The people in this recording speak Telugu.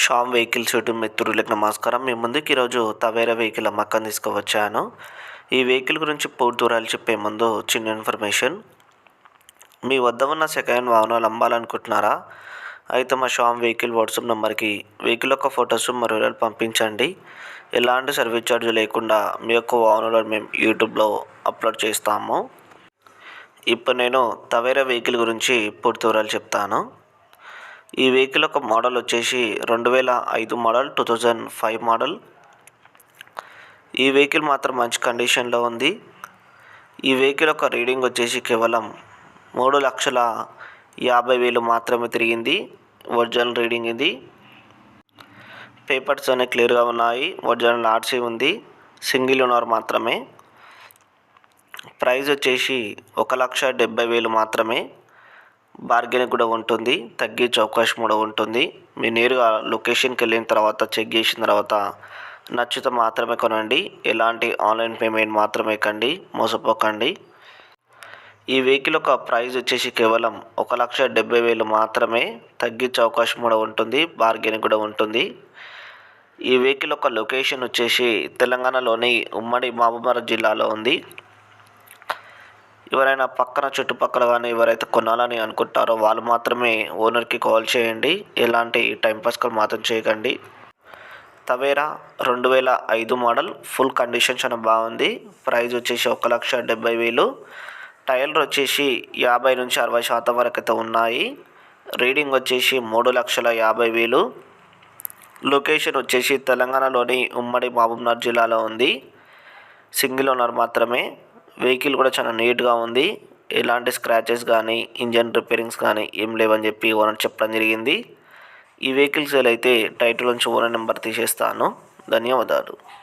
షామ్ వెహికల్స్ యూట్యూబ్ మిత్రులకు నమస్కారం. మీ ముందుకు ఈరోజు తవేరా వెహికల్ అమ్మకం తీసుకువచ్చాను. ఈ వెహికల్ గురించి పూర్తి చెప్పే ముందు చిన్న ఇన్ఫర్మేషన్. మీ వద్ద ఉన్న సెకండ్ వాహనాలు అమ్మాలనుకుంటున్నారా? అయితే మా షామ్ వెహికల్ వాట్సాప్ నెంబర్కి వెహికల్ యొక్క ఫొటోస్ మరో పంపించండి. ఎలాంటి సర్వీస్ ఛార్జ్ లేకుండా మీ యొక్క వాహనాలను మేము యూట్యూబ్లో అప్లోడ్ చేస్తాము. ఇప్పుడు నేను తవేరా వెహికల్ గురించి పూర్తి వివరాలు చెప్తాను. ఈ వెహికల్ యొక్క మోడల్ వచ్చేసి రెండు వేల ఐదు model two thousand five model. ఈ వెహికల్ మాత్రం మంచి కండిషన్లో ఉంది. ఈ వెహికల్ యొక్క రీడింగ్ వచ్చేసి కేవలం మూడు లక్షల యాభై వేలు మాత్రమే తిరిగింది. ఒరిజినల్ రీడింగ్ ఇది. పేపర్స్ అనే క్లియర్గా ఉన్నాయి. ఒరిజినల్ ఆర్సీ ఉంది. సింగిల్ ఓనర్ మాత్రమే. ప్రైస్ వచ్చేసి ఒక లక్ష డెబ్బై వేలు మాత్రమే. బార్గెన్ కూడా ఉంటుంది తగ్గించే అవకాశం కూడా ఉంటుంది. మీరు నేరుగా లొకేషన్కి వెళ్ళిన తర్వాత చెక్ చేసిన తర్వాత నచ్చితే మాత్రమే కొనండి. ఎలాంటి ఆన్లైన్ పేమెంట్ మాత్రమే కండి మోసపోకండి. ఈ వెహికల్ యొక్క ప్రైస్ వచ్చేసి కేవలం ఒక లక్ష డెబ్బై వేలు మాత్రమే తగ్గించే అవకాశం కూడా ఉంటుంది బార్గెన్ కూడా ఉంటుంది. ఈ వెహికల్ యొక్క లొకేషన్ వచ్చేసి తెలంగాణలోని ఉమ్మడి మహబూబ్నగర్ జిల్లాలో ఉంది. ఎవరైనా పక్కన చుట్టుపక్కల కానీ ఎవరైతే కొనాలని అనుకుంటారో వాళ్ళు మాత్రమే ఓనర్కి కాల్ చేయండి. ఎలాంటి టైంపాస్ కాల్ మాత్రం చేయకండి. తవేరా రెండు వేల ఐదు మోడల్ ఫుల్ కండిషన్ చాలా బాగుంది. ప్రైస్ వచ్చేసి ఒక లక్ష డెబ్బై వేలు. టైర్లు వచ్చేసి యాభై నుంచి అరవై శాతం వరకు అయితే ఉన్నాయి. రీడింగ్ వచ్చేసి మూడు లక్షల యాభై వేలు. లొకేషన్ వచ్చేసి తెలంగాణలోని ఉమ్మడి మహబూబ్నగర్ జిల్లాలో ఉంది. సింగిల్ ఓనర్ మాత్రమే. వెహికల్ కూడా చాలా నీట్గా ఉంది. ఎలాంటి స్క్రాచెస్ కానీ ఇంజన్ రిపేరింగ్స్ కానీ ఏం లేవని చెప్పి ఓనర్ చెప్పడం జరిగింది. ఈ వెహికల్ సేల్ అయితే టైటిల్ నుంచి ఓనర్ నెంబర్ తీసేస్తాను. ధన్యవాదాలు.